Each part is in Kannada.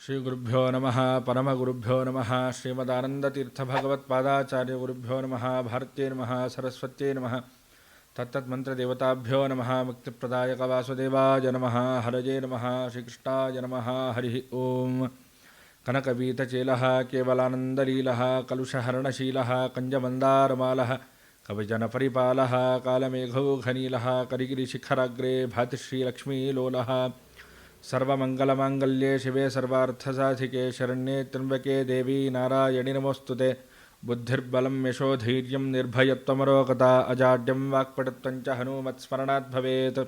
ಶ್ರೀಗುರುಭ್ಯೋ ನಮಃ ಪರಮಗುರುಭ್ಯೋ ನಮಃ ಶ್ರೀಮದಾನಂದತೀರ್ಥಭಗವತ್ಪಾದಾಚಾರ್ಯಗುರುಭ್ಯೋ ನಮಃ ಭಾರತ್ಯೇ ನಮಃ ಸರಸ್ವತ್ಯೇ ನಮಃ ತತ್ತತ್ಮಂತ್ರದೇವತಾಭ್ಯೋ ನಮಃ ಮುಕ್ತಿಪ್ರದಾಯಕ ವಾಸುದೇವಾಯ ನಮಃ ಹರಜೇ ನಮಃ ಶ್ರೀಕೃಷ್ಣಾಯ ನಮಃ ಹರಿ ಓಂ ಕನಕವೀತಚೇಲಃ ಕೇವಲಾನಂದಲೀಲಃ ಕಲುಷಹರಣಶೀಲಃ ಕಂಜಮಂದಾರಮಾಲಃ ಕವಿಜನಪರಿಪಾಲः ಕಾಲಮೇಘೌಘನೀಲः ಕರಿಗಿರಿಶಿಖರಾಗ್ರೆ सर्वमङ्गलमाङ्गल्ये शिवे सर्वार्थसाधिके शरण्ये त्र्यम्बके देवी नारायणी नमोऽस्तुते बुद्धिर्बलं यशो धैर्यं अजाड्यम अजाड्यं वाक्पटुत्वञ्च भवेत्।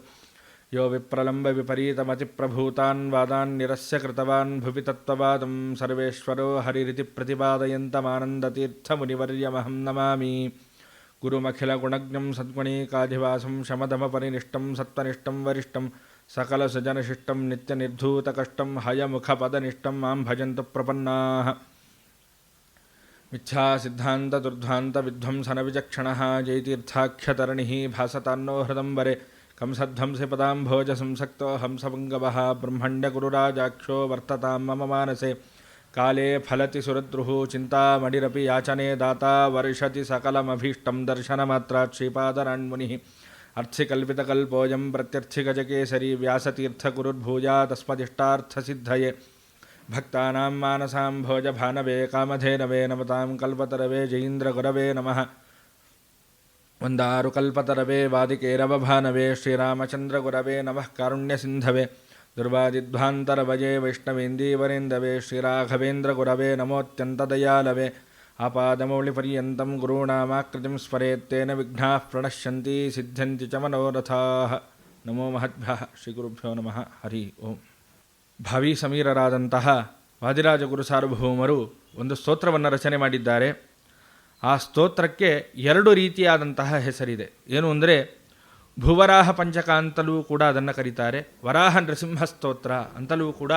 यो विप्रलम्बविपरीतमतिप्रभूतान् वादान् निरस्य कृतवान् भुवि तत्त्ववादं सर्वेश्वरो हरिरिति प्रतिपादयन्तमानन्दतीर्थमुनिवर्यमहं नमामि। गुरुमखिलगुणज्ञं सद्गुणीकाधिवासं शमदमपरिनिष्टं सत्त्वनिष्ठं वरिष्ठम् सकलसजनशिष्टं नित्यनिर्धूतकष्टं हयमुखपदनिष्ठं माँ भजन्तु प्रपन्नाः। मिथ्यासिद्धान्तदुर्ध्वान्तविध्वंसनविचक्षणः, जयतीर्थाख्यतरणिः, भासतान्नो हृदम्बरे, कंसध्वंसि पदाम्भोजसंसक्तो हंसभङ्गवः ब्रह्मण्यगुरुराजाख्यो वर्ततां मम मानसे। काले फलति सुरद्रुः, चिन्तामणिरपि याचने दाता, वर्षति सकलमभीष्टं दर्शनमात्रात् श्रीपादराण्मुनिः। अर्थिकल्पितकल्पोऽयं प्रत्यर्थिगजकेसरी व्यासतीर्थकुरुर्भूया तस्मदिष्टार्थसिद्धये भक्तानां मानसां भोजभानवे, कामधेनवे, नमतां कल्पतरवे जयीन्द्रगुरवे नमः। वन्दारुकल्पतरवे, वादिकेरवभानवे, श्रीरामचन्द्रगुरवे नमः। कारुण्यसिन्धवे दुर्वादिध्वान्तरवये वैष्णवेन्दीवरेन्दवे, श्रीराघवेन्द्रगुरवे नमोऽत्यन्तदयालवे। आपादमौलिपर्यन्तं गुरूणामाकृतिं स्मरेत्तेन विघ्नाः प्रणश्यन्ति सिद्ध्यन्ति च मनोरथाः ನಮೋ ಮಹದ್ಭ್ಯ ಶ್ರೀ ಗುರುಭ್ಯೋ ನಮಃ ಹರಿ ಓಂ ಭಾವಿ ಸಮೀರರಾದಂತಹ ವಾದಿರಾಜ ಗುರು ಸಾರ್ವಭೌಮರು ಒಂದು ಸ್ತೋತ್ರವನ್ನು ರಚನೆ ಮಾಡಿದ್ದಾರೆ ಆ ಸ್ತೋತ್ರಕ್ಕೆ ಎರಡು ರೀತಿಯಾದಂತಹ ಹೆಸರಿದೆ ಏನು ಅಂದರೆ ಭುವರಾಹ ಪಂಚಕ ಅಂತಲೂ ಕೂಡ ಅದನ್ನು ಕರೀತಾರೆ ವರಾಹ ನೃಸಿಂಹ ಸ್ತೋತ್ರ ಅಂತಲೂ ಕೂಡ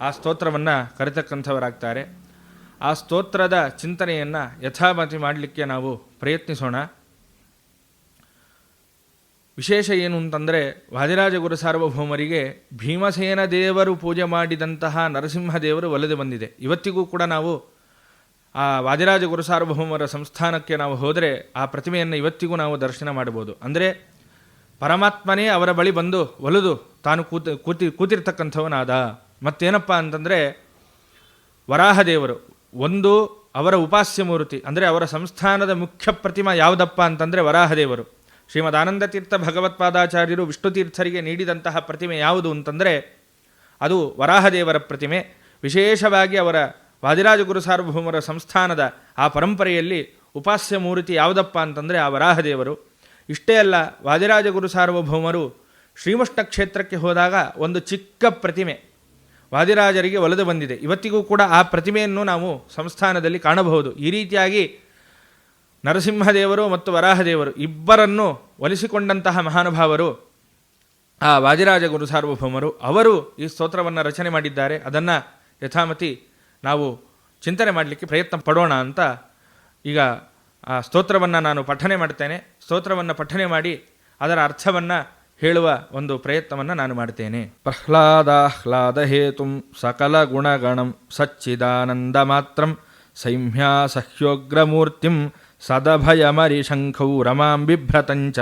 ಆ ಸ್ತೋತ್ರವನ್ನು ಕರೆತಕ್ಕಂಥವರಾಗ್ತಾರೆ ಆ ಸ್ತೋತ್ರದ ಚಿಂತನೆಯನ್ನು ಯಥಾಮತಿ ಮಾಡಲಿಕ್ಕೆ ನಾವು ಪ್ರಯತ್ನಿಸೋಣ. ವಿಶೇಷ ಏನು ಅಂತಂದರೆ ವಾದಿರಾಜ ಗುರು ಸಾರ್ವಭೌಮರಿಗೆ ಭೀಮಸೇನ ದೇವರು ಪೂಜೆ ಮಾಡಿದಂತಹ ನರಸಿಂಹ ದೇವರು ಒಲಿದು ಬಂದಿದೆ. ಇವತ್ತಿಗೂ ಕೂಡ ನಾವು ಆ ವಾದಿರಾಜ ಗುರು ಸಾರ್ವಭೌಮರ ಸಂಸ್ಥಾನಕ್ಕೆ ನಾವು ಹೋದರೆ ಆ ಪ್ರತಿಮೆಯನ್ನು ಇವತ್ತಿಗೂ ನಾವು ದರ್ಶನ ಮಾಡಬಹುದು. ಅಂದರೆ ಪರಮಾತ್ಮನೇ ಅವರ ಬಳಿ ಬಂದು ಒಲಿದು ತಾನು ಕೂತಿ ಕೂತಿ, ಕೂತಿರ್ತಕ್ಕಂಥವನಾದ. ಮತ್ತೇನಪ್ಪ ಅಂತಂದರೆ ವರಾಹದೇವರು ಒಂದು ಅವರ ಉಪಾಸ್ಯ ಮೂರ್ತಿ, ಅಂದರೆ ಅವರ ಸಂಸ್ಥಾನದ ಮುಖ್ಯ ಪ್ರತಿಮಾ ಯಾವುದಪ್ಪ ಅಂತಂದರೆ ವರಾಹದೇವರು. ಶ್ರೀಮದ್ ಆನಂದತೀರ್ಥ ಭಗವತ್ಪಾದಾಚಾರ್ಯರು ವಿಷ್ಣುತೀರ್ಥರಿಗೆ ನೀಡಿದಂತಹ ಪ್ರತಿಮೆ ಯಾವುದು ಅಂತಂದರೆ ಅದು ವರಾಹದೇವರ ಪ್ರತಿಮೆ. ವಿಶೇಷವಾಗಿ ಅವರ ವಾದಿರಾಜ ಗುರು ಸಾರ್ವಭೌಮರ ಸಂಸ್ಥಾನದ ಆ ಪರಂಪರೆಯಲ್ಲಿ ಉಪಾಸ್ಯ ಮೂರ್ತಿ ಯಾವುದಪ್ಪ ಅಂತಂದರೆ ಆ ವರಾಹದೇವರು. ಇಷ್ಟೇ ಅಲ್ಲ ವಾದಿರಾಜಗುರು ಸಾರ್ವಭೌಮರು ಶ್ರೀಮಷ್ಟ ಕ್ಷೇತ್ರಕ್ಕೆ ಹೋದಾಗ ಒಂದು ಚಿಕ್ಕ ಪ್ರತಿಮೆ ವಾದಿರಾಜರಿಗೆ ಒಲಿದು ಬಂದಿದೆ. ಇವತ್ತಿಗೂ ಕೂಡ ಆ ಪ್ರತಿಮೆಯನ್ನು ನಾವು ಸಂಸ್ಥಾನದಲ್ಲಿ ಕಾಣಬಹುದು. ಈ ರೀತಿಯಾಗಿ ನರಸಿಂಹದೇವರು ಮತ್ತು ವರಾಹದೇವರು ಇಬ್ಬರನ್ನು ಒಲಿಸಿಕೊಂಡಂತಹ ಮಹಾನುಭಾವರು ಆ ವಾದಿರಾಜ ಗುರು ಸಾರ್ವಭೌಮರು, ಅವರು ಈ ಸ್ತೋತ್ರವನ್ನು ರಚನೆ ಮಾಡಿದ್ದಾರೆ. ಅದನ್ನು ಯಥಾಮತಿ ನಾವು ಚಿಂತನೆ ಮಾಡಲಿಕ್ಕೆ ಪ್ರಯತ್ನ ಪಡೋಣ ಅಂತ ಈಗ ಆ ಸ್ತೋತ್ರವನ್ನು ನಾನು ಪಠನೆ ಮಾಡ್ತೇನೆ. ಸ್ತೋತ್ರವನ್ನು ಪಠನೆ ಮಾಡಿ ಅದರ ಅರ್ಥವನ್ನು ಹೇಳುವ ಒಂದು ಪ್ರಯತ್ನವನ್ನು ನಾನು ಮಾಡ್ತೇನೆ. ಪ್ರಹ್ಲಾದಾಹ್ಲಾದ ಹೇತು ಸಕಲ ಗುಣಗಣಂ ಸಚ್ಚಿದಾನಂದ ಮಾತ್ರಂ ಸೈಮ್ಯಾ ಸಹ್ಯೋಗ್ರಮೂರ್ತಿಂ ಸದಭಯಮರಿಶಂಖೌ ರಮಾಂ ಬಿಭ್ರತಂಚ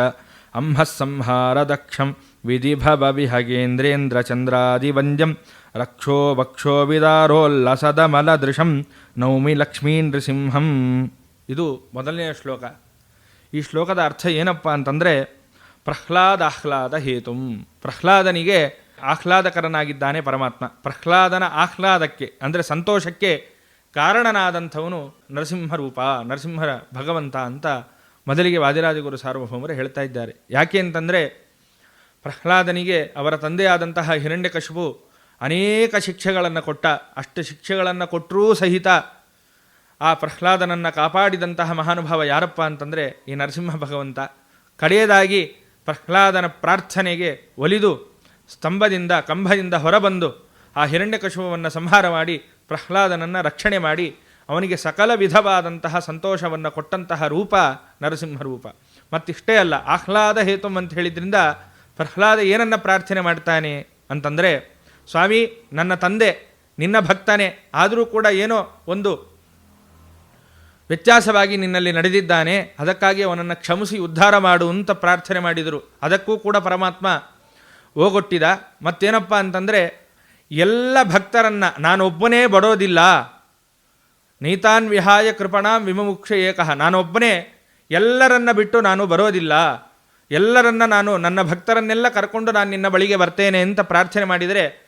ವಿಹಗೇಂದ್ರೇಂದ್ರ ಚಂದ್ರಾದಿವಂದ್ಯಂ ರಕ್ಷೋ ವಕ್ಷೋ ವಿದಾರೋಲ್ಲಸದಮಲದೃಶಂ ನೌಮಿ ಲಕ್ಷ್ಮೀ ನೃಸಿಂಹಂ ಇದು ಮೊದಲನೆಯ ಶ್ಲೋಕ. ಈ ಶ್ಲೋಕದ ಅರ್ಥ ಏನಪ್ಪ ಅಂತಂದರೆ ಪ್ರಹ್ಲಾದ ಆಹ್ಲಾದ ಹೇತುಂ. ಪ್ರಹ್ಲಾದನಿಗೆ ಆಹ್ಲಾದಕರನಾಗಿದ್ದಾನೆ ಪರಮಾತ್ಮ. ಪ್ರಹ್ಲಾದನ ಆಹ್ಲಾದಕ್ಕೆ, ಅಂದರೆ ಸಂತೋಷಕ್ಕೆ ಕಾರಣನಾದಂಥವನು ನರಸಿಂಹರೂಪ, ನರಸಿಂಹರ ಭಗವಂತ ಅಂತ ಮೊದಲಿಗೆ ವಾದಿರಾಜಗುರು ಸಾರ್ವಭೌಮರು ಹೇಳ್ತಾ ಇದ್ದಾರೆ. ಯಾಕೆ ಅಂತಂದರೆ ಪ್ರಹ್ಲಾದನಿಗೆ ಅವರ ತಂದೆಯಾದಂತಹ ಹಿರಣ್ಯಕಶಿಪು ಅನೇಕ ಶಿಕ್ಷೆಗಳನ್ನು ಕೊಟ್ಟ, ಅಷ್ಟು ಶಿಕ್ಷೆಗಳನ್ನು ಕೊಟ್ಟರೂ ಸಹಿತ ಆ ಪ್ರಹ್ಲಾದನನ್ನು ಕಾಪಾಡಿದಂತಹ ಮಹಾನುಭಾವ ಯಾರಪ್ಪ ಅಂತಂದರೆ ಈ ನರಸಿಂಹ ಭಗವಂತ. ಕಡೆಯದಾಗಿ ಪ್ರಹ್ಲಾದನ ಪ್ರಾರ್ಥನೆಗೆ ಒಲಿದು ಸ್ತಂಭದಿಂದ, ಕಂಬದಿಂದ ಹೊರಬಂದು ಆ ಹಿರಣ್ಯಕಶುವನ್ನು ಸಂಹಾರ ಮಾಡಿ, ಪ್ರಹ್ಲಾದನನ್ನು ರಕ್ಷಣೆ ಮಾಡಿ, ಅವನಿಗೆ ಸಕಲ ವಿಧವಾದಂತಹ ಸಂತೋಷವನ್ನು ಕೊಟ್ಟಂತಹ ರೂಪ ನರಸಿಂಹ ರೂಪ. ಮತ್ತಿಷ್ಟೇ ಅಲ್ಲ, ಆಹ್ಲಾದ ಹೇತು ಅಂತ ಹೇಳಿದ್ರಿಂದ ಪ್ರಹ್ಲಾದ ಏನನ್ನು ಪ್ರಾರ್ಥನೆ ಮಾಡ್ತಾನೆ ಅಂತಂದರೆ, ಸ್ವಾಮಿ, ನನ್ನ ತಂದೆ ನಿನ್ನ ಭಕ್ತನೇ, ಆದರೂ ಕೂಡ ಏನೋ ಒಂದು ವ್ಯತ್ಯಾಸವಾಗಿ ನಿನ್ನಲ್ಲಿ ನಡೆದಿದ್ದಾನೆ. ಅದಕ್ಕಾಗಿ ಅವನನ್ನು ಕ್ಷಮಿಸಿ ಉದ್ಧಾರ ಮಾಡು ಅಂತ ಪ್ರಾರ್ಥನೆ ಮಾಡಿದರು. ಅದಕ್ಕೂ ಕೂಡ ಪರಮಾತ್ಮ ಹೋಗೊಟ್ಟಿದ. ಮತ್ತೇನಪ್ಪ ಅಂತಂದರೆ, ಎಲ್ಲ ಭಕ್ತರನ್ನು, ನಾನೊಬ್ಬನೇ ಬಡೋದಿಲ್ಲ. ನೀತಾನ್ ವಿಹಾಯ ಕೃಪಣಾಂ ವಿಮುಕ್ಷ ಏಕಃ. ನಾನೊಬ್ಬನೇ, ಎಲ್ಲರನ್ನ ಬಿಟ್ಟು ನಾನು ಬರೋದಿಲ್ಲ. ಎಲ್ಲರನ್ನ ನಾನು, ನನ್ನ ಭಕ್ತರನ್ನೆಲ್ಲ ಕರ್ಕೊಂಡು ನಾನು ನಿನ್ನ ಬಳಿಗೆ ಬರ್ತೇನೆ ಅಂತ ಪ್ರಾರ್ಥನೆ ಮಾಡಿದರೆ,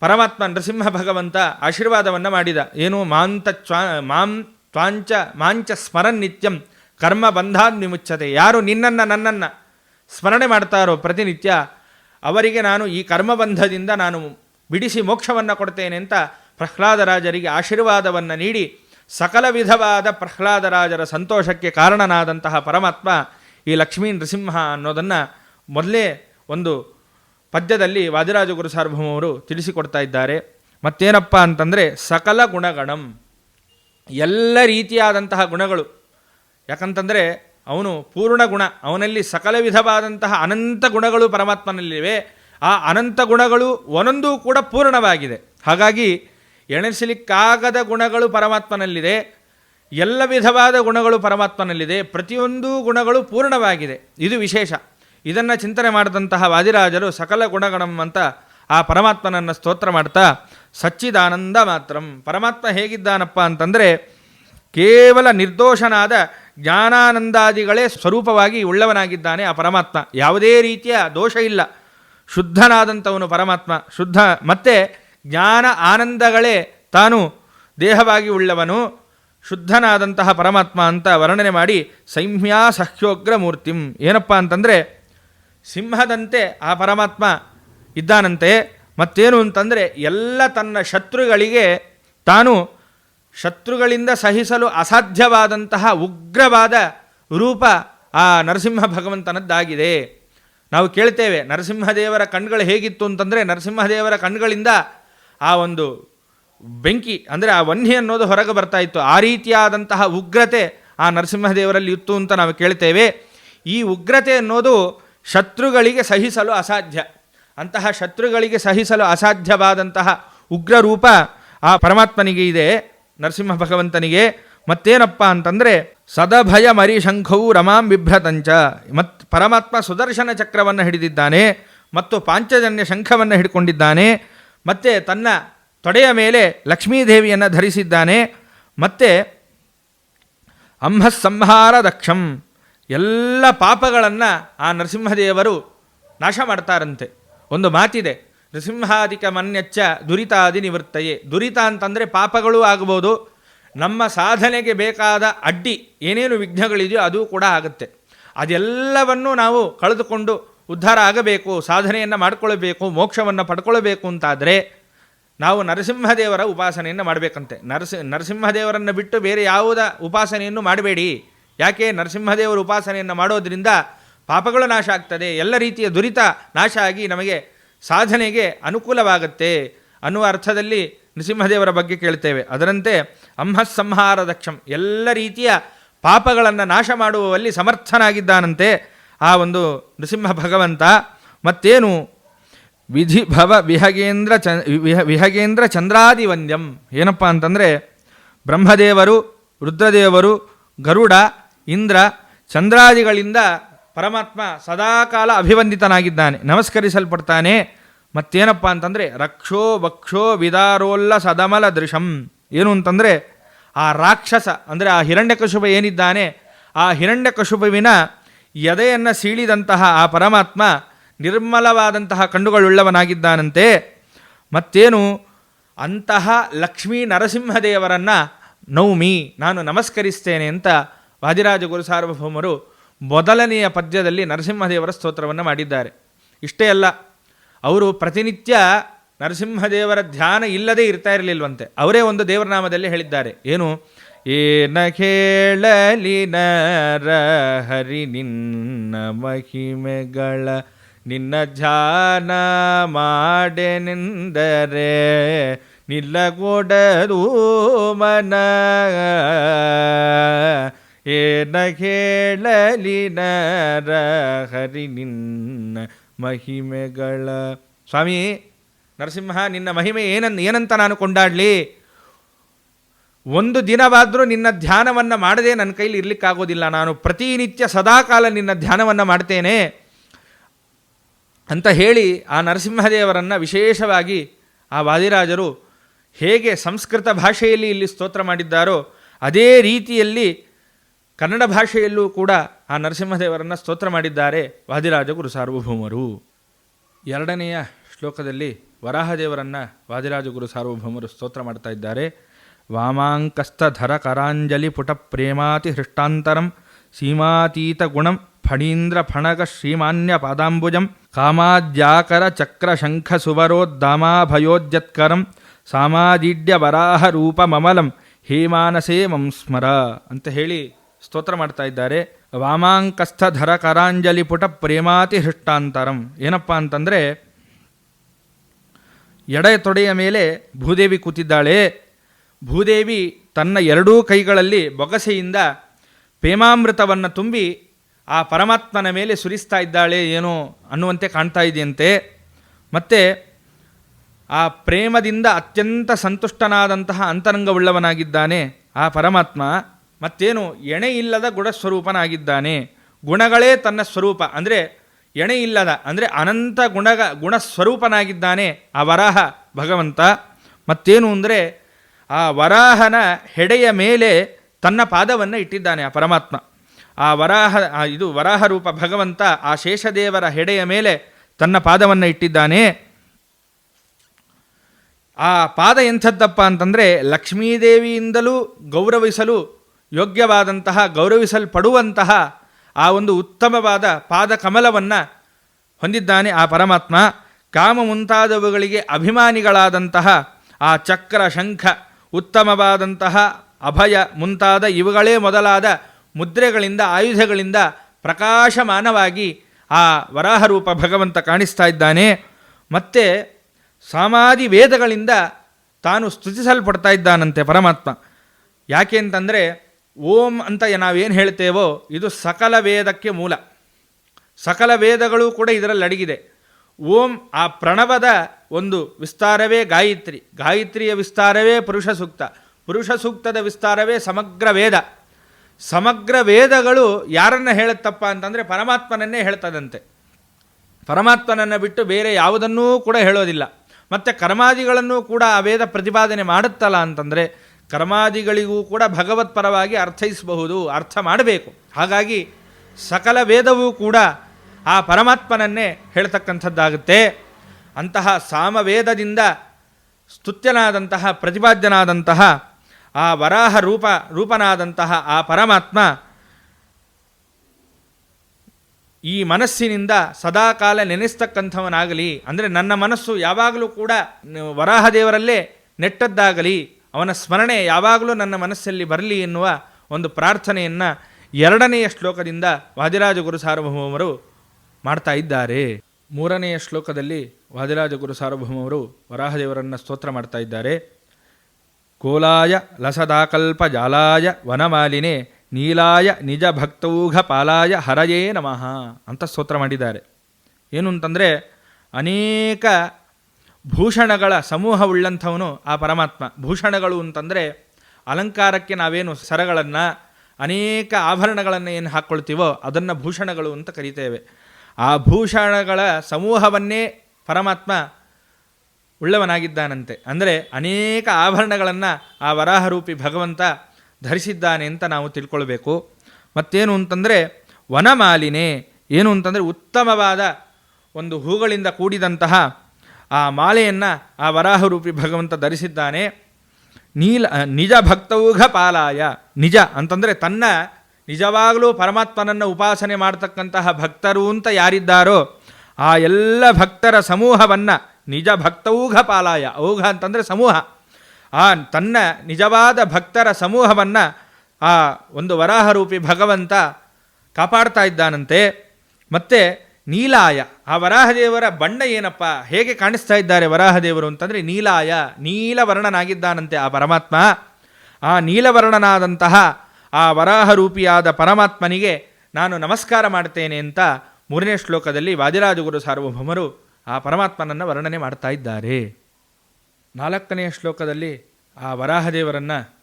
ಪರಮಾತ್ಮ ನರಸಿಂಹ ಭಗವಂತ ಆಶೀರ್ವಾದವನ್ನು ಮಾಡಿದ. ಏನು ಮಾಂತ ಚ್ವಾ ಮಾಂ ತ್ವಾಂಚ ಮಾಂಚ ಸ್ಮರನ್ ನಿತ್ಯಂ, ಕರ್ಮ ಬಂಧಾದ್ ನಿಮುಚ್ಚತೆ ಯಾರು ನಿನ್ನನ್ನು ನನ್ನನ್ನು ಸ್ಮರಣೆ ಮಾಡ್ತಾರೋ ಪ್ರತಿನಿತ್ಯ, ಅವರಿಗೆ ನಾನು ಈ ಕರ್ಮಬಂಧದಿಂದ ನಾನು ಬಿಡಿಸಿ ಮೋಕ್ಷವನ್ನು ಕೊಡ್ತೇನೆ ಅಂತ ಪ್ರಹ್ಲಾದರಾಜರಿಗೆ ಆಶೀರ್ವಾದವನ್ನು ನೀಡಿ, ಸಕಲ ವಿಧವಾದ ಪ್ರಹ್ಲಾದರಾಜರ ಸಂತೋಷಕ್ಕೆ ಕಾರಣನಾದಂತಹ ಪರಮಾತ್ಮ ಈ ಲಕ್ಷ್ಮೀ ನೃಸಿಂಹ ಅನ್ನೋದನ್ನು ಮೊದಲೇ ಒಂದು ಪದ್ಯದಲ್ಲಿ ವಾದಿರಾಜ ಗುರು ಸಾರ್ವಭೌಮವರು ತಿಳಿಸಿಕೊಡ್ತಾ ಇದ್ದಾರೆ. ಮತ್ತೇನಪ್ಪ ಅಂತಂದರೆ, ಸಕಲ ಗುಣಗಣಂ. ಎಲ್ಲ ರೀತಿಯಾದಂತಹ ಗುಣಗಳು. ಯಾಕಂತಂದರೆ ಅವನು ಪೂರ್ಣ ಗುಣ, ಅವನಲ್ಲಿ ಸಕಲ ವಿಧವಾದಂತಹ ಅನಂತ ಗುಣಗಳು ಪರಮಾತ್ಮನಲ್ಲಿವೆ. ಆ ಅನಂತ ಗುಣಗಳು ಒಂದೊಂದೂ ಕೂಡ ಪೂರ್ಣವಾಗಿದೆ. ಹಾಗಾಗಿ ಎಣಿಸಲಿಕ್ಕಾಗದ ಗುಣಗಳು ಪರಮಾತ್ಮನಲ್ಲಿದೆ. ಎಲ್ಲ ವಿಧವಾದ ಗುಣಗಳು ಪರಮಾತ್ಮನಲ್ಲಿದೆ. ಪ್ರತಿಯೊಂದು ಗುಣಗಳು ಪೂರ್ಣವಾಗಿದೆ. ಇದು ವಿಶೇಷ. ಇದನ್ನು ಚಿಂತನೆ ಮಾಡಿದಂತಹ ವಾದಿರಾಜರು ಸಕಲ ಗುಣಗಣಂ ಅಂತ ಆ ಪರಮಾತ್ಮನನ್ನು ಸ್ತೋತ್ರ ಮಾಡ್ತಾ, ಸಚ್ಚಿದಾನಂದ ಮಾತ್ರಂ. ಪರಮಾತ್ಮ ಹೇಗಿದ್ದಾನಪ್ಪ ಅಂತಂದರೆ, ಕೇವಲ ನಿರ್ದೋಷನಾದ ಜ್ಞಾನಾನಂದಾದಿಗಳೇ ಸ್ವರೂಪವಾಗಿ ಉಳ್ಳವನಾಗಿದ್ದಾನೆ ಆ ಪರಮಾತ್ಮ. ಯಾವುದೇ ರೀತಿಯ ದೋಷ ಇಲ್ಲ. ಶುದ್ಧನಾದಂಥವನು ಪರಮಾತ್ಮ. ಶುದ್ಧ, ಮತ್ತು ಜ್ಞಾನ ಆನಂದಗಳೇ ತಾನು ದೇಹವಾಗಿ ಉಳ್ಳವನು. ಶುದ್ಧನಾದಂತಹ ಪರಮಾತ್ಮ ಅಂತ ವರ್ಣನೆ ಮಾಡಿ ಸೈಮ್ಯಾ ಸಹ್ಯೋಗ್ರ ಮೂರ್ತಿಂ ಏನಪ್ಪ ಅಂತಂದರೆ, ಸಿಂಹದಂತೆ ಆ ಪರಮಾತ್ಮ ಇದ್ದಾನಂತೆ, ಮತ್ತೇನು ಅಂತಂದರೆ ಎಲ್ಲ ತನ್ನ ಶತ್ರುಗಳಿಗೆ ತಾನು ಶತ್ರುಗಳಿಂದ ಸಹಿಸಲು ಅಸಾಧ್ಯವಾದಂತಹ ಉಗ್ರವಾದ ರೂಪ ಆ ನರಸಿಂಹ ಭಗವಂತನದ್ದಾಗಿದೆ. ನಾವು ಕೇಳ್ತೇವೆ, ನರಸಿಂಹದೇವರ ಕಣ್ಗಳು ಹೇಗಿತ್ತು ಅಂತಂದರೆ ನರಸಿಂಹದೇವರ ಕಣ್ಗಳಿಂದ ಆ ಒಂದು ಬೆಂಕಿ, ಅಂದರೆ ಆ ವನ್ಹಿ ಅನ್ನೋದು ಹೊರಗೆ ಬರ್ತಾ ಇತ್ತು. ಆ ರೀತಿಯಾದಂತಹ ಉಗ್ರತೆ ಆ ನರಸಿಂಹದೇವರಲ್ಲಿ ಇತ್ತು ಅಂತ ನಾವು ಕೇಳ್ತೇವೆ. ಈ ಉಗ್ರತೆ ಅನ್ನೋದು ಶತ್ರುಗಳಿಗೆ ಸಹಿಸಲು ಅಸಾಧ್ಯ. ಅಂತಹ ಶತ್ರುಗಳಿಗೆ ಸಹಿಸಲು ಅಸಾಧ್ಯವಾದಂತಹ ಉಗ್ರ ರೂಪ ಆ ಪರಮಾತ್ಮನಿಗೆ ಇದೆ, ನರಸಿಂಹ ಭಗವಂತನಿಗೆ. ಮತ್ತೇನಪ್ಪ ಅಂತಂದರೆ, ಸದಭಯ ಮರಿಶಂಖವು ರಮಾಂ ಬಿಭ್ರತಂಚ. ಮತ್ ಪರಮಾತ್ಮ ಸುದರ್ಶನ ಚಕ್ರವನ್ನು ಹಿಡಿದಿದ್ದಾನೆ, ಮತ್ತು ಪಾಂಚಜನ್ಯ ಶಂಖವನ್ನು ಹಿಡ್ಕೊಂಡಿದ್ದಾನೆ, ಮತ್ತು ತನ್ನ ತೊಡೆಯ ಮೇಲೆ ಲಕ್ಷ್ಮೀದೇವಿಯನ್ನು ಧರಿಸಿದ್ದಾನೆ, ಮತ್ತು ಅಂಹಸಂಹಾರ ದಕ್ಷಂ. ಎಲ್ಲ ಪಾಪಗಳನ್ನು ಆ ನರಸಿಂಹದೇವರು ನಾಶ ಮಾಡ್ತಾರಂತೆ. ಒಂದು ಮಾತಿದೆ. ನೃಸಿಂಹಾದಿಕ ಮನ್ಯಚ್ಚ ದುರಿತಾದಿ ನಿವೃತ್ತಯೇ. ದುರಿತ ಅಂತಂದರೆ ಪಾಪಗಳೂ ಆಗ್ಬೋದು ನಮ್ಮ ಸಾಧನೆಗೆ ಬೇಕಾದ ಅಡ್ಡಿ, ಏನೇನು ವಿಘ್ನಗಳಿದೆಯೋ ಅದು ಕೂಡ ಆಗುತ್ತೆ. ಅದೆಲ್ಲವನ್ನು ನಾವು ಕಳೆದುಕೊಂಡು ಉದ್ಧಾರ ಆಗಬೇಕು, ಸಾಧನೆಯನ್ನು ಮಾಡಿಕೊಳ್ಳಬೇಕು ಮೋಕ್ಷವನ್ನು ಪಡ್ಕೊಳ್ಬೇಕು ಅಂತಾದರೆ ನಾವು ನರಸಿಂಹದೇವರ ಉಪಾಸನೆಯನ್ನು ಮಾಡಬೇಕಂತೆ. ನರಸಿ, ನರಸಿಂಹದೇವರನ್ನು ಬಿಟ್ಟು ಬೇರೆ ಯಾವುದ ಉಪಾಸನೆಯನ್ನು ಮಾಡಬೇಡಿ. ಯಾಕೆ? ನರಸಿಂಹದೇವರ ಉಪಾಸನೆಯನ್ನು ಮಾಡೋದರಿಂದ ಪಾಪಗಳು ನಾಶ ಆಗ್ತದೆ, ಎಲ್ಲ ರೀತಿಯ ದುರಿತ ನಾಶ ಆಗಿ ನಮಗೆ ಸಾಧನೆಗೆ ಅನುಕೂಲವಾಗುತ್ತೆ ಅನ್ನುವ ಅರ್ಥದಲ್ಲಿ ನೃಸಿಂಹದೇವರ ಬಗ್ಗೆ ಕೇಳ್ತೇವೆ. ಅದರಂತೆ ಅಂಹಸಂಹಾರ ದಕ್ಷಂ ಎಲ್ಲ ರೀತಿಯ ಪಾಪಗಳನ್ನು ನಾಶ ಮಾಡುವಲ್ಲಿ ಸಮರ್ಥನಾಗಿದ್ದಾನಂತೆ ಆ ಒಂದು ನೃಸಿಂಹ ಭಗವಂತ. ಮತ್ತೇನು? ವಿಧಿ ಭವ ವಿಹಗೇಂದ್ರ ಚ ವಿಹ ವಿಹಗೇಂದ್ರ ಚಂದ್ರಾದಿವಂದ್ಯಂ ಏನಪ್ಪ ಅಂತಂದರೆ ಬ್ರಹ್ಮದೇವರು, ರುದ್ರದೇವರು, ಗರುಡ, ಇಂದ್ರ, ಚಂದ್ರಾದಿಗಳಿಂದ ಪರಮಾತ್ಮ ಸದಾಕಾಲ ಅಭಿವಂದಿತನಾಗಿದ್ದಾನೆ, ನಮಸ್ಕರಿಸಲ್ಪಡ್ತಾನೆ. ಮತ್ತೇನಪ್ಪ ಅಂತಂದರೆ, ರಕ್ಷೋ ವಕ್ಷೋ ವಿದಾರೋಲ್ಲ ಸದಮಲ ದೃಶಂ. ಏನು ಅಂತಂದರೆ, ಆ ರಾಕ್ಷಸ, ಅಂದರೆ ಆ ಹಿರಣ್ಯಕಶುಪ ಏನಿದ್ದಾನೆ, ಆ ಹಿರಣ್ಯಕಶುಪುವಿನ ಎದೆಯನ್ನು ಸೀಳಿದಂತಹ ಆ ಪರಮಾತ್ಮ ನಿರ್ಮಲವಾದಂತಹ ಕಣ್ಣುಗಳುಳ್ಳವನಾಗಿದ್ದಾನಂತೆ ಮತ್ತೇನು, ಅಂತಹ ಲಕ್ಷ್ಮೀ ನರಸಿಂಹದೇವರನ್ನು ನೌಮಿ, ನಾನು ನಮಸ್ಕರಿಸ್ತೇನೆ ಅಂತ ವಾದಿರಾಜ ಗುರು ಸಾರ್ವಭೌಮರು ಮೊದಲನೆಯ ಪದ್ಯದಲ್ಲಿ ನರಸಿಂಹದೇವರ ಸ್ತೋತ್ರವನ್ನು ಮಾಡಿದ್ದಾರೆ. ಇಷ್ಟೇ ಅಲ್ಲ, ಅವರು ಪ್ರತಿನಿತ್ಯ ನರಸಿಂಹದೇವರ ಧ್ಯಾನ ಇಲ್ಲದೆ ಇರ್ತಾ ಇರಲಿಲ್ವಂತೆ. ಅವರೇ ಒಂದು ದೇವರ ನಾಮದಲ್ಲಿ ಹೇಳಿದ್ದಾರೆ. ಏನು? ಏನ ಕೇಳಲಿ ನರ ಹರಿ ನಿನ್ನ ಮಹಿಮೆಗಳ ನಿನ್ನ ಧ್ಯಾನ ಮಾಡೆನೆಂದರೆ ನಿಲ್ಲಗೊಡದು ಮನ ಏನ ಕೇಳಲಿ ನರ ಹರಿ ನಿನ್ನ ಮಹಿಮೆಗಳ. ಸ್ವಾಮಿ, ನರಸಿಂಹ, ನಿನ್ನ ಮಹಿಮೆ ಏನನ್, ಏನಂತ ನಾನು ಕೊಂಡಾಡಲಿ? ಒಂದು ದಿನವಾದರೂ ನಿನ್ನ ಧ್ಯಾನವನ್ನು ಮಾಡದೆ ನನ್ನ ಕೈಲಿ ಇರಲಿಕ್ಕಾಗೋದಿಲ್ಲ. ನಾನು ಪ್ರತಿನಿತ್ಯ ಸದಾಕಾಲ ನಿನ್ನ ಧ್ಯಾನವನ್ನು ಮಾಡ್ತೇನೆ ಅಂತ ಹೇಳಿ ಆ ನರಸಿಂಹದೇವರನ್ನು ವಿಶೇಷವಾಗಿ ಆ ವಾದಿರಾಜರು ಹೇಗೆ ಸಂಸ್ಕೃತ ಭಾಷೆಯಲ್ಲಿ ಇಲ್ಲಿ ಸ್ತೋತ್ರ ಮಾಡಿದ್ದಾರೋ, ಅದೇ ರೀತಿಯಲ್ಲಿ ಕನ್ನಡ ಭಾಷೆಯಲ್ಲೂ ಕೂಡ ಆ ನರಸಿಂಹದೇವರನ್ನು ಸ್ತೋತ್ರ ಮಾಡಿದ್ದಾರೆ ವಾದಿರಾಜ ಗುರು ಸಾರ್ವಭೌಮರು. ಎರಡನೆಯ ಶ್ಲೋಕದಲ್ಲಿ ವರಾಹದೇವರನ್ನು ವಾದಿರಾಜ ಗುರು ಸಾರ್ವಭೌಮರು ಸ್ತೋತ್ರ ಮಾಡ್ತಾ ಇದ್ದಾರೆ. ವಾಮಾಂಕಸ್ಥಧರ ಕರಾಂಜಲಿ ಪುಟ ಪ್ರೇಮಾತಿ ಹೃಷ್ಟಾಂತರಂ ಸೀಮಾತೀತ ಗುಣಂ ಫಣೀಂದ್ರ ಫಣಗ ಶ್ರೀಮಾನ್ಯ ಪಾದಾಂಬುಜಂ ಕಾಮಾದ್ಯಾಕರ ಚಕ್ರ ಶಂಖ ಸುವರೋದ್ದಾಮಾಭಯೋದ್ಯತ್ಕರಂ ಸಾಮಾದೀಡ್ಯ ವರಾಹ ರೂಪ ಮಮಲಂ ಹೇಮಾನಸೇ ಮಂ ಸ್ಮರ ಅಂತ ಹೇಳಿ ಸ್ತೋತ್ರ ಮಾಡ್ತಾ ಇದ್ದಾರೆ. ವಾಮಾಂಕಸ್ಥಧರ ಕರಾಂಜಲಿ ಪುಟ ಪ್ರೇಮಾತಿ ಹೃಷ್ಟಾಂತರಂ. ಏನಪ್ಪ ಅಂತಂದರೆ ಎಡ ತೊಡೆಯ ಮೇಲೆ ಭೂದೇವಿ ಕೂತಿದ್ದಾಳೆ. ಭೂದೇವಿ ತನ್ನ ಎರಡೂ ಕೈಗಳಲ್ಲಿ ಬೊಗಸೆಯಿಂದ ಪ್ರೇಮಾಮೃತವನ್ನು ತುಂಬಿ ಆ ಪರಮಾತ್ಮನ ಮೇಲೆ ಸುರಿಸ್ತಾ ಇದ್ದಾಳೆ ಏನೋ ಅನ್ನುವಂತೆ ಕಾಣ್ತಾ ಇದೆಯಂತೆ. ಮತ್ತು ಆ ಪ್ರೇಮದಿಂದ ಅತ್ಯಂತ ಸಂತುಷ್ಟನಾದಂತಹ ಅಂತರಂಗವುಳ್ಳವನಾಗಿದ್ದಾನೆ ಆ ಪರಮಾತ್ಮ. ಮತ್ತೇನು, ಎಣೆ ಇಲ್ಲದ ಗುಣಸ್ವರೂಪನಾಗಿದ್ದಾನೆ. ಗುಣಗಳೇ ತನ್ನ ಸ್ವರೂಪ. ಅಂದರೆ, ಎಣೆ ಇಲ್ಲದ, ಅಂದರೆ ಅನಂತ ಗುಣಗ, ಗುಣಸ್ವರೂಪನಾಗಿದ್ದಾನೆ ಆ ವರಾಹ ಭಗವಂತ. ಮತ್ತೇನು ಅಂದರೆ, ಆ ವರಾಹನ ಹೆಡೆಯ ಮೇಲೆ ತನ್ನ ಪಾದವನ್ನು ಇಟ್ಟಿದ್ದಾನೆ ಆ ಪರಮಾತ್ಮ. ಆ ವರಾಹ ಇದು ವರಾಹ ರೂಪ ಭಗವಂತ ಆ ಶೇಷದೇವರ ಹೆಡೆಯ ಮೇಲೆ ತನ್ನ ಪಾದವನ್ನು ಇಟ್ಟಿದ್ದಾನೆ. ಆ ಪಾದ ಎಂಥದ್ದಪ್ಪ ಅಂತಂದರೆ, ಲಕ್ಷ್ಮೀದೇವಿಯಿಂದಲೂ ಗೌರವಿಸಲು ಯೋಗ್ಯವಾದಂತಹ, ಗೌರವಿಸಲ್ಪಡುವಂತಹ ಆ ಒಂದು ಉತ್ತಮವಾದ ಪಾದಕಮಲವನ್ನು ಹೊಂದಿದ್ದಾನೆ ಆ ಪರಮಾತ್ಮ. ಕಾಮ ಮುಂತಾದವುಗಳಿಗೆ ಅಭಿಮಾನಿಗಳಾದಂತಹ ಆ ಚಕ್ರ, ಶಂಖ, ಉತ್ತಮವಾದಂತಹ ಅಭಯ ಮುಂತಾದ ಇವುಗಳೇ ಮೊದಲಾದ ಮುದ್ರೆಗಳಿಂದ, ಆಯುಧಗಳಿಂದ ಪ್ರಕಾಶಮಾನವಾಗಿ ಆ ವರಾಹರೂಪ ಭಗವಂತ ಕಾಣಿಸ್ತಾ ಇದ್ದಾನೆ. ಮತ್ತು ಸಾಮಾಧಿ ವೇದಗಳಿಂದ ತಾನು ಸ್ತುತಿಸಲ್ಪಡ್ತಾ ಇದ್ದಾನಂತೆ ಪರಮಾತ್ಮ. ಯಾಕೆ ಅಂತಂದರೆ ಓಂ ಅಂತ ನಾವೇನು ಹೇಳ್ತೇವೋ, ಇದು ಸಕಲ ವೇದಕ್ಕೆ ಮೂಲ. ಸಕಲ ವೇದಗಳು ಕೂಡ ಇದರಲ್ಲಿ ಅಡಗಿದೆ. ಓಂ ಆ ಪ್ರಣವದ ಒಂದು ವಿಸ್ತಾರವೇ ಗಾಯತ್ರಿ. ಗಾಯತ್ರಿಯ ವಿಸ್ತಾರವೇ ಪುರುಷ ಸೂಕ್ತ. ಪುರುಷ ಸೂಕ್ತದ ವಿಸ್ತಾರವೇ ಸಮಗ್ರ ವೇದ. ಸಮಗ್ರ ವೇದಗಳು ಯಾರನ್ನು ಹೇಳುತ್ತಪ್ಪ ಅಂತಂದರೆ ಪರಮಾತ್ಮನನ್ನೇ ಹೇಳ್ತದಂತೆ. ಪರಮಾತ್ಮನನ್ನು ಬಿಟ್ಟು ಬೇರೆ ಯಾವುದನ್ನೂ ಕೂಡ ಹೇಳೋದಿಲ್ಲ. ಮತ್ತು ಕರ್ಮಾದಿಗಳನ್ನು ಕೂಡ ಆ ವೇದ ಪ್ರತಿಪಾದನೆ ಮಾಡುತ್ತಲ್ಲ ಅಂತಂದರೆ ಕರ್ಮಾದಿಗಳಿಗೂ ಕೂಡ ಭಗವತ್ಪರವಾಗಿ ಅರ್ಥೈಸಬಹುದು, ಅರ್ಥ ಮಾಡಬೇಕು. ಹಾಗಾಗಿ ಸಕಲ ವೇದವೂ ಕೂಡ ಆ ಪರಮಾತ್ಮನನ್ನೇ ಹೇಳ್ತಕ್ಕಂಥದ್ದಾಗುತ್ತೆ. ಅಂತಹ ಸಾಮವೇದದಿಂದ ಸ್ತುತ್ಯನಾದಂತಹ, ಪ್ರತಿಪಾದ್ಯನಾದಂತಹ, ಆ ವರಾಹ ರೂಪ, ರೂಪನಾದಂತಹ ಆ ಪರಮಾತ್ಮ ಈ ಮನಸ್ಸಿನಿಂದ ಸದಾಕಾಲ ನೆನೆಸ್ತಕ್ಕಂಥವನಾಗಲಿ. ಅಂದರೆ ನನ್ನ ಮನಸ್ಸು ಯಾವಾಗಲೂ ಕೂಡ ವರಾಹ ವರಾಹದೇವರಲ್ಲೇ ನೆಟ್ಟದ್ದಾಗಲಿ. ಅವನ ಸ್ಮರಣೆ ಯಾವಾಗಲೂ ನನ್ನ ಮನಸ್ಸಲ್ಲಿ ಬರಲಿ ಎನ್ನುವ ಒಂದು ಪ್ರಾರ್ಥನೆಯನ್ನು ಎರಡನೆಯ ಶ್ಲೋಕದಿಂದ ವಾದಿರಾಜ ಗುರು ಸಾರ್ವಭೌಮರು ಮಾಡ್ತಾ ಇದ್ದಾರೆ. ಮೂರನೆಯ ಶ್ಲೋಕದಲ್ಲಿ ವಾದಿರಾಜ ಗುರು ಸಾರ್ವಭೌಮರು ವರಾಹದೇವರನ್ನು ಸ್ತೋತ್ರ ಮಾಡ್ತಾ ಇದ್ದಾರೆ. ಕೋಲಾಯ ಲಸದಾಕಲ್ಪ ಜಾಲಾಯ ವನಮಾಲಿನೇ ನೀಲಾಯ ನಿಜ ಭಕ್ತೌಘ ಪಾಲಾಯ ಹರಯೇ ನಮಃ ಅಂತ ಸ್ತೋತ್ರ ಮಾಡಿದ್ದಾರೆ. ಏನು ಅಂತಂದರೆ ಅನೇಕ ಭೂಷಣಗಳ ಸಮೂಹವುಳ್ಳಂಥವನು ಆ ಪರಮಾತ್ಮ. ಭೂಷಣಗಳು ಅಂತಂದರೆ ಅಲಂಕಾರಕ್ಕೆ ನಾವೇನು ಸರಗಳನ್ನು, ಅನೇಕ ಆಭರಣಗಳನ್ನು ಏನು ಹಾಕ್ಕೊಳ್ತೀವೋ ಅದನ್ನು ಭೂಷಣಗಳು ಅಂತ ಕರಿತೇವೆ. ಆ ಭೂಷಣಗಳ ಸಮೂಹವನ್ನೇ ಪರಮಾತ್ಮ ಉಳ್ಳವನಾಗಿದ್ದಾನಂತೆ. ಅಂದರೆ ಅನೇಕ ಆಭರಣಗಳನ್ನು ಆ ವರಾಹರೂಪಿ ಭಗವಂತ ಧರಿಸಿದ್ದಾನೆ ಅಂತ ನಾವು ತಿಳ್ಕೊಳ್ಬೇಕು. ಮತ್ತೇನು ಅಂತಂದರೆ ವನಮಾಲಿನೇ. ಏನು ಅಂತಂದರೆ ಉತ್ತಮವಾದ ಒಂದು ಹೂಗಳಿಂದ ಕೂಡಿದಂತಹ ಆ ಮಾಲೆಯನ್ನು ಆ ವರಾಹರೂಪಿ ಭಗವಂತ ಧರಿಸಿದ್ದಾನೆ. ನೀಲ ನಿಜ ಭಕ್ತೌಘ ಪಾಲಾಯ. ನಿಜ ಅಂತಂದರೆ ತನ್ನ ನಿಜವಾಗಲೂ ಪರಮಾತ್ಮನನ್ನು ಉಪಾಸನೆ ಮಾಡ್ತಕ್ಕಂತಹ ಭಕ್ತರು ಅಂತ ಯಾರಿದ್ದಾರೋ ಆ ಎಲ್ಲ ಭಕ್ತರ ಸಮೂಹವನ್ನು ನಿಜ ಭಕ್ತೌಘ ಪಾಲಾಯ. ಔಘ ಅಂತಂದರೆ ಸಮೂಹ. ಆ ತನ್ನ ನಿಜವಾದ ಭಕ್ತರ ಸಮೂಹವನ್ನು ಆ ಒಂದು ವರಾಹರೂಪಿ ಭಗವಂತ ಕಾಪಾಡ್ತಾ ಇದ್ದಾನಂತೆ. ಮತ್ತು ನೀಲಾಯ. ಆ ವರಾಹದೇವರ ಬಣ್ಣ ಏನಪ್ಪ? ಹೇಗೆ ಕಾಣಿಸ್ತಾ ಇದ್ದಾರೆ ವರಾಹದೇವರು ಅಂತಂದರೆ, ನೀಲಾಯ ನೀಲವರ್ಣನಾಗಿದ್ದಾನಂತೆ ಆ ಪರಮಾತ್ಮ. ಆ ನೀಲವರ್ಣನಾದಂತಹ ಆ ವರಾಹರೂಪಿಯಾದ ಪರಮಾತ್ಮನಿಗೆ ನಾನು ನಮಸ್ಕಾರ ಮಾಡ್ತೇನೆ ಅಂತ ಮೂರನೇ ಶ್ಲೋಕದಲ್ಲಿ ವಾದಿರಾಜಗುರು ಸಾರ್ವಭೌಮರು ಆ ಪರಮಾತ್ಮನನ್ನು ವರ್ಣನೆ ಮಾಡ್ತಾ ಇದ್ದಾರೆ. ನಾಲ್ಕನೆಯ ಶ್ಲೋಕದಲ್ಲಿ ಆ ವರಾಹದೇವರನ್ನು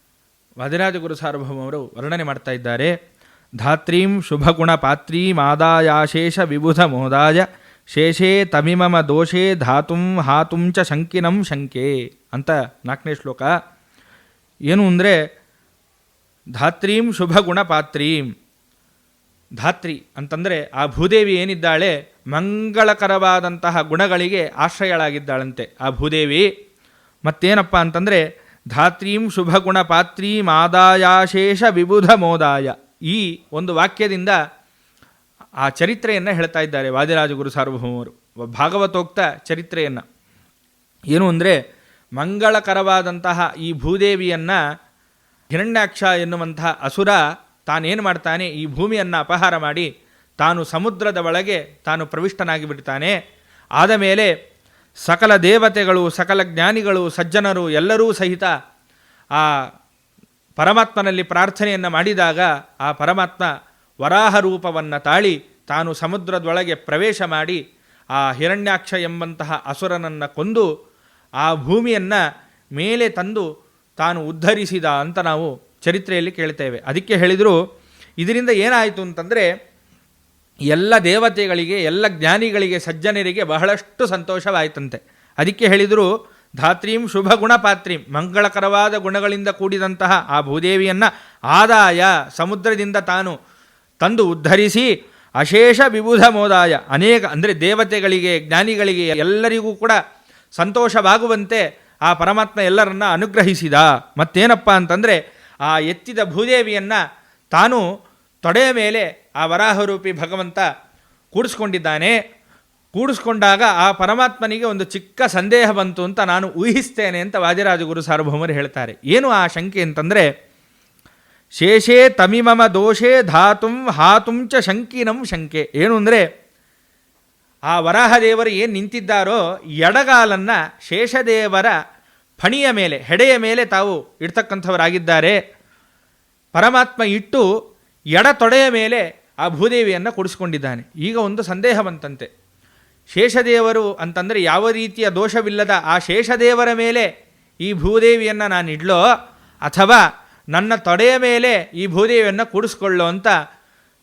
ವಾದಿರಾಜಗುರು ಸಾರ್ವಭೌಮರು ವರ್ಣನೆ ಮಾಡ್ತಾ ಇದ್ದಾರೆ. ಧಾತ್ರೀಂ ಶುಭಗುಣ ಪಾತ್ರೀಂ ಆದಾಯಾಶೇಷ ವಿಬುಧ ಮೋದಾಯ ಶೇಷೇ ತಮಿಮಮ ದೋಷೇ ಧಾತುಂ ಹಾತುಂ ಚ ಶಂಕಿನಂ ಶಂಕೆ ಅಂತ ನಾಲ್ಕನೇ ಶ್ಲೋಕ. ಏನು ಅಂದರೆ ಧಾತ್ರೀಂ ಶುಭಗುಣ ಪಾತ್ರೀಂ ಧಾತ್ರಿ ಅಂತಂದರೆ ಆ ಭೂದೇವಿ ಏನಿದ್ದಾಳೆ ಮಂಗಳಕರವಾದಂತಹ ಗುಣಗಳಿಗೆ ಆಶ್ರಯಳಾಗಿದ್ದಾಳಂತೆ ಆ ಭೂದೇವಿ. ಮತ್ತೇನಪ್ಪ ಅಂತಂದರೆ ಧಾತ್ರೀಂ ಶುಭಗುಣ ಪಾತ್ರೀಂ ಆದಾಯಾಶೇಷ ವಿಬುಧ ಮೋದಾಯ ಈ ಒಂದು ವಾಕ್ಯದಿಂದ ಆ ಚರಿತ್ರೆಯನ್ನು ಹೇಳ್ತಾ ಇದ್ದಾರೆ ವಾದಿರಾಜಗುರು ಸಾರ್ವಭೌಮರು. ಭಾಗವತೋಕ್ತ ಚರಿತ್ರೆಯನ್ನು. ಏನು ಅಂದರೆ, ಮಂಗಳಕರವಾದಂತಹ ಈ ಭೂದೇವಿಯನ್ನು ಹಿರಣ್ಯಾಕ್ಷ ಎನ್ನುವಂತಹ ಅಸುರ ತಾನೇನು ಮಾಡ್ತಾನೆ, ಈ ಭೂಮಿಯನ್ನು ಅಪಹಾರ ಮಾಡಿ ತಾನು ಸಮುದ್ರದ ಒಳಗೆ ತಾನು ಪ್ರವಿಷ್ಟನಾಗಿ ಬಿಡ್ತಾನೆ ಆದ ಮೇಲೆ ಸಕಲ ದೇವತೆಗಳು, ಸಕಲ ಜ್ಞಾನಿಗಳು, ಸಜ್ಜನರು ಎಲ್ಲರೂ ಸಹಿತ ಆ ಪರಮಾತ್ಮನಲ್ಲಿ ಪ್ರಾರ್ಥನೆಯನ್ನು ಮಾಡಿದಾಗ ಆ ಪರಮಾತ್ಮ ವರಾಹ ರೂಪವನ್ನು ತಾಳಿ ತಾನು ಸಮುದ್ರದೊಳಗೆ ಪ್ರವೇಶ ಮಾಡಿ ಆ ಹಿರಣ್ಯಾಕ್ಷ ಎಂಬಂತಹ ಅಸುರನನ್ನು ಕೊಂದು ಆ ಭೂಮಿಯನ್ನು ಮೇಲೆ ತಂದು ತಾನು ಉದ್ಧರಿಸಿದ ಅಂತ ನಾವು ಚರಿತ್ರೆಯಲ್ಲಿ ಕೇಳ್ತೇವೆ. ಅದಕ್ಕೆ ಹೇಳಿದರು, ಇದರಿಂದ ಏನಾಯಿತು ಅಂತಂದರೆ ಎಲ್ಲ ದೇವತೆಗಳಿಗೆ, ಎಲ್ಲ ಜ್ಞಾನಿಗಳಿಗೆ, ಸಜ್ಜನರಿಗೆ ಬಹಳಷ್ಟು ಸಂತೋಷವಾಯಿತಂತೆ. ಅದಕ್ಕೆ ಹೇಳಿದರು ಧಾತ್ರೀಂ ಶುಭ ಗುಣಪಾತ್ರೀಂ. ಮಂಗಳಕರವಾದ ಗುಣಗಳಿಂದ ಕೂಡಿದಂತಹ ಆ ಭೂದೇವಿಯನ್ನು ಆದಾಯ ಸಮುದ್ರದಿಂದ ತಾನು ತಂದು ಉದ್ಧರಿಸಿ ಅಶೇಷ ವಿಬುಧ ಮೋದಾಯ ಅನೇಕ ಅಂದರೆ ದೇವತೆಗಳಿಗೆ, ಜ್ಞಾನಿಗಳಿಗೆ ಎಲ್ಲರಿಗೂ ಕೂಡ ಸಂತೋಷವಾಗುವಂತೆ ಆ ಪರಮಾತ್ಮ ಎಲ್ಲರನ್ನ ಅನುಗ್ರಹಿಸಿದ. ಮತ್ತೇನಪ್ಪ ಅಂತಂದರೆ ಆ ಎತ್ತಿದ ಭೂದೇವಿಯನ್ನು ತಾನು ತೊಡೆಯ ಮೇಲೆ ಆ ವರಾಹರೂಪಿ ಭಗವಂತ ಕೂಡಿಸ್ಕೊಂಡಿದ್ದಾನೆ. ಕೂಡಿಸ್ಕೊಂಡಾಗ ಆ ಪರಮಾತ್ಮನಿಗೆ ಒಂದು ಚಿಕ್ಕ ಸಂದೇಹ ಬಂತು ಅಂತ ನಾನು ಊಹಿಸ್ತೇನೆ ಅಂತ ವಾಜರಾಜಗುರು ಸಾರ್ವಭೌಮರು ಹೇಳ್ತಾರೆ. ಏನು ಆ ಶಂಕೆ ಅಂತಂದರೆ, ಶೇಷೇ ತಮಿಮಮ ದೋಷೇ ಧಾತುಂ ಚ ಶಂಕಿನಂ ಶಂಕೆ. ಏನು ಅಂದರೆ, ಆ ವರಾಹದೇವರು ಏನು ನಿಂತಿದ್ದಾರೋ ಎಡಗಾಲನ್ನು ಶೇಷದೇವರ ಫಣಿಯ ಮೇಲೆ, ಹೆಡೆಯ ಮೇಲೆ ತಾವು ಇಡ್ತಕ್ಕಂಥವರಾಗಿದ್ದಾರೆ. ಪರಮಾತ್ಮ ಇಟ್ಟು ಎಡ ತೊಡೆಯ ಮೇಲೆ ಆ ಭೂದೇವಿಯನ್ನು ಕೊಡಿಸ್ಕೊಂಡಿದ್ದಾನೆ. ಈಗ ಒಂದು ಸಂದೇಹ ಬಂತಂತೆ. ಶೇಷದೇವರು ಅಂತಂದರೆ ಯಾವ ರೀತಿಯ ದೋಷವಿಲ್ಲದ ಆ ಶೇಷದೇವರ ಮೇಲೆ ಈ ಭೂದೇವಿಯನ್ನು ನಾನು ಇಡ್ಲೋ ಅಥವಾ ನನ್ನ ತೊಡೆಯ ಮೇಲೆ ಈ ಭೂದೇವಿಯನ್ನು ಕೂಡಿಸ್ಕೊಳ್ಳೋ ಅಂತ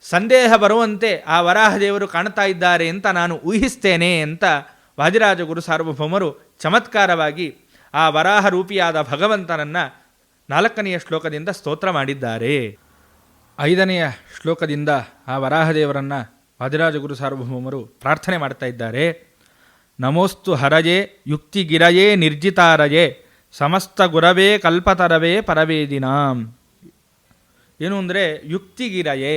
ಸಂದೇಹ ಬರುವಂತೆ ಆ ವರಾಹದೇವರು ಕಾಣ್ತಾ ಇದ್ದಾರೆ ಅಂತ ನಾನು ಊಹಿಸ್ತೇನೆ ಅಂತ ವಾದಿರಾಜ ಗುರು ಸಾರ್ವಭೌಮರು ಚಮತ್ಕಾರವಾಗಿ ಆ ವರಾಹ ರೂಪಿಯಾದ ಭಗವಂತನನ್ನು ನಾಲ್ಕನೆಯ ಶ್ಲೋಕದಿಂದ ಸ್ತೋತ್ರ ಮಾಡಿದ್ದಾರೆ. ಐದನೆಯ ಶ್ಲೋಕದಿಂದ ಆ ವರಾಹದೇವರನ್ನು ವಾದಿರಾಜಗುರು ಸಾರ್ವಭೌಮರು ಪ್ರಾರ್ಥನೆ ಮಾಡ್ತಾ ಇದ್ದಾರೆ. ನಮೋಸ್ತು ಹರಜೆ ಯುಕ್ತಿಗಿರಯೇ ನಿರ್ಜಿತಾರಯೇ ಸಮಸ್ತ ಗುರವೇ, ಕಲ್ಪತರವೇ ಪರವೇದಿನಾಂ ಏನು ಅಂದರೆ ಯುಕ್ತಿಗಿರಯೇ